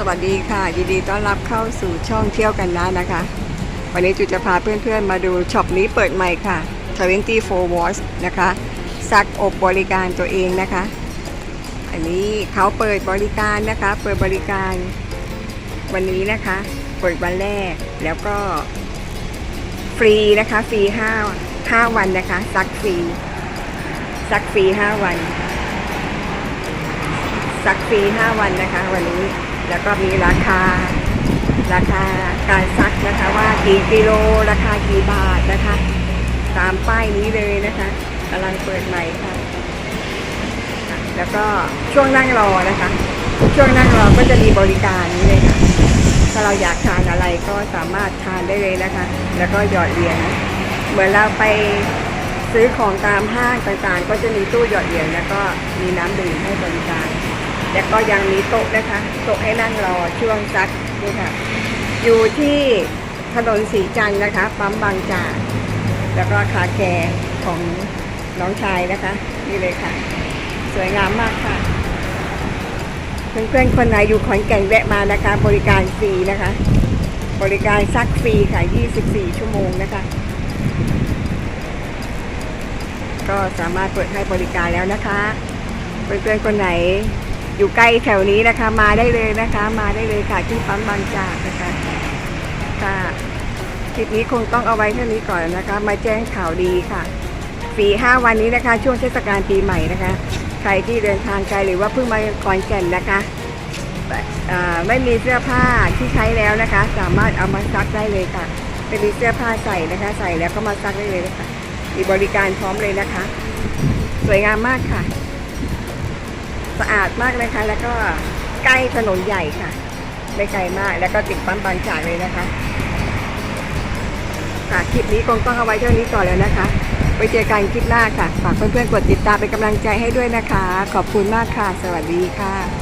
สวัสดีค่ะ ยินดีต้อนรับเข้าสู่ช่องเที่ยวกันนะนะคะ วันนี้จุจะพาเพื่อนๆมาดูช็อปนี้เปิดใหม่ค่ะ 24 Watts นะคะ ซักอบบริการตัวเองนะคะ อันนี้เขาเปิดบริการนะคะ เปิดบริการวันนี้นะคะ เปิดวันแรกแล้วก็ฟรีนะคะ ฟรีห้าห้าวันนะคะ ซักฟรี ซักฟรีห้าวันซักฟรี 5 วันนะคะ วันนี้ แล้วก็มีราคา ราคาการซักนะคะว่ากี่กิโลราคากี่บาทนะคะ ตามป้ายนี้เลยนะคะกำลังเปิดใหม่ค่ะ แล้วก็ช่วงนั่งรอนะคะ ช่วงนั่งรอก็จะมีบริการนี้เลยค่ะ ถ้าเราอยากทานอะไรก็สามารถทานได้เลยนะคะ แล้วก็หยอดเหรียญเหมือนเราไปซื้อของตามห้างต่างๆ ก็จะมีตู้หยอดเหรียญแล้วก็มีน้ำดื่มให้บริการ แล้วก็ยังมีโต๊ะนะคะโต๊ะให้นั่งรอช่วงซักนี่ค่ะ อยู่ที่ถนนสีจันนะคะ ปั๊มบางจากแล้วก็คาแคร์ของน้องชายนะคะ นี่เลยค่ะ สวยงามมากค่ะ เพื่อนๆคนไหนอยู่ขอนแก่นแวะมานะคะ บริการฟรีนะคะ บริการซักฟรีค่ะ 24 ชั่วโมงนะคะ ก็สามารถเปิดให้บริการแล้วนะคะ เพื่อนๆคนไหน อยู่ใกล้แถวนี้นะคะ มาได้เลยนะคะ มาได้เลยค่ะที่ปั๊มบางจากนะคะค่ะคลิปนี้คงต้องเอาไว้เท่านี้ก่อนนะคะ มาแจ้งข่าวดีค่ะฟรีห้าวันนี้นะคะ ช่วงเทศกาลปีใหม่นะคะ ใครที่เดินทางไกลหรือว่าเพิ่งมาก่อนแก่นนะคะไม่มีเสื้อผ้าที่ใช้แล้วนะคะ สามารถเอามาซักได้เลยค่ะจะมีเสื้อผ้าใส่นะคะ ใส่แล้วก็มาซักได้เลยนะคะมีบริการพร้อมเลยนะคะ สวยงามมากค่ะ สะอาดมากเลยค่ะแล้วก็ใกล้ถนนใหญ่ค่ะ ไม่ไกลมาก แล้วก็ติดปั๊มบางจากเลยนะคะค่ะคลิปนี้คงต้องเอาไว้เท่านี้ก่อนแล้วนะคะ ไปเจอกันคลิปหน้าค่ะ ฝากเพื่อนๆกดติดตามเป็นกำลังใจให้ด้วยนะคะ ขอบคุณมากค่ะ สวัสดีค่ะ